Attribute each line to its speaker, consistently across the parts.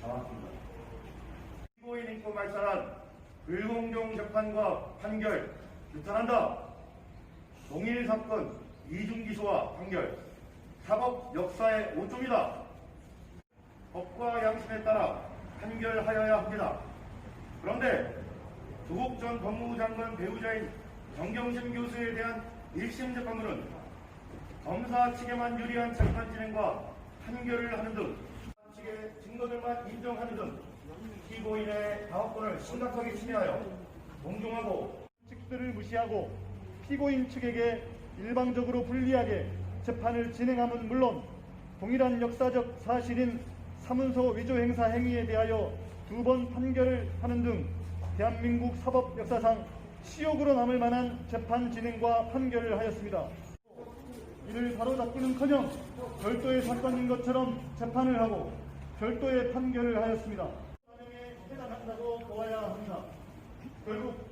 Speaker 1: 나왔습니다. 피고인 인권 말살한 불공정 재판과 판결 규탄한다. 동일 사건 이중 기소와 판결 사법 역사의 오점이다. 법과 양심에 따라 판결하여야 합니다. 그런데 조국 전 법무부 장관 배우자인 정경심 교수에 대한 1심 재판부는 검사 측에만 유리한 재판 진행과 판결을 하는 등 증거들만 인정하는 등 피고인의 방어권을 심각하게 침해하여 공정하고
Speaker 2: 측들을 무시하고 피고인 측에게 일방적으로 불리하게 재판을 진행함은 물론 동일한 역사적 사실인 사문서 위조 행사 행위에 대하여 두 번 판결을 하는 등 대한민국 사법 역사상 치욕으로 남을 만한 재판 진행과 판결을 하였습니다. 이를 바로잡기는커녕 별도의 사건인 것처럼 재판을 하고 별도의 판결을 하였습니다. 반영에 해당한다고 보아야 합니다. 결국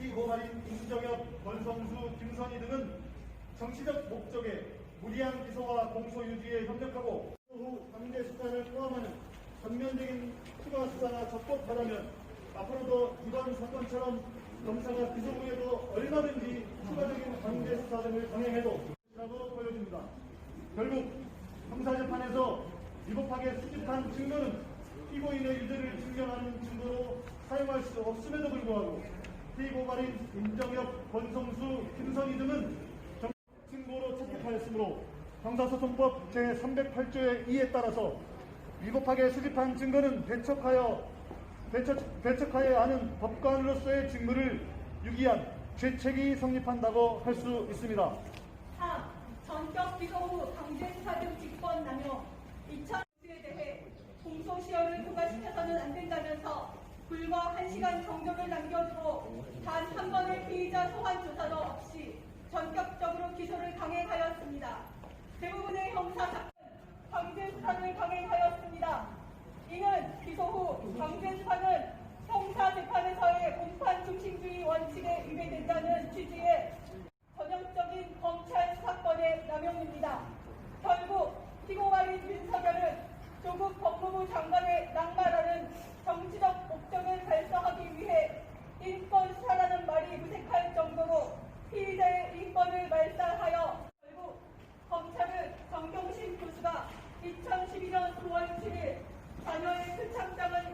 Speaker 2: 이 고발인 임정혁, 권성수, 김선희 등은 정치적 목적에 무리한 기소와 공소 유지에 협력하고 후 강제 수사를 포함하는 전면적인 추가 수사가 적법하다면 앞으로도 이번 사건처럼 검사가 기소 후에도 얼마든지 추가적인 강제 수사 등을 강행해도 라고 보여집니다. 결국 형사재판에서 위법하게 수집한 증거는 피고인의 유죄를 증명하는 증거로 사용할 수 없음에도 불구하고 피고발인 임정혁, 권성수, 김선희 등은 정- 증거로 채택하였으므로 형사소송법 제308조의 2에 따라서 위법하게 수집한 증거는 배척하여 배척, 배척하여야 하는 법관으로서의 직무를 유기한 죄책이 성립한다고 할 수 있습니다.
Speaker 3: 3. 전격 기소 후 강제 수사 등 직권 남용 이차수에 대해 공소시효를 통과시켜서는 안 된다면서 불과 1시간 정도를 남겨두고 단 한 번의 피의자 소환 조사도 없이 전격적으로 기소를 강행하였습니다. 대부분의 형사사건 강제수사를 강행하였습니다. 이는 기소 후 강제수사는 형사재판에서의 공판 중심주의 원칙에 위배된다는 취지의 थांबता बरं